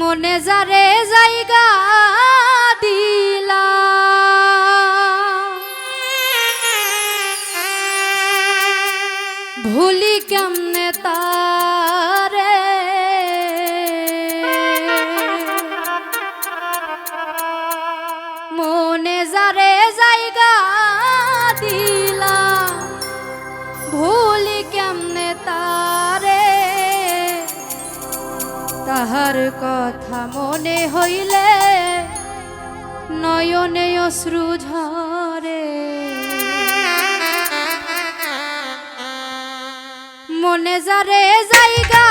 মনে যারে জায়গা দিলা ভুলি কেমনে তা তাহার কথা মনে হইলে নয়নে অশ্রু ঝরে। মনে যারে জায়গা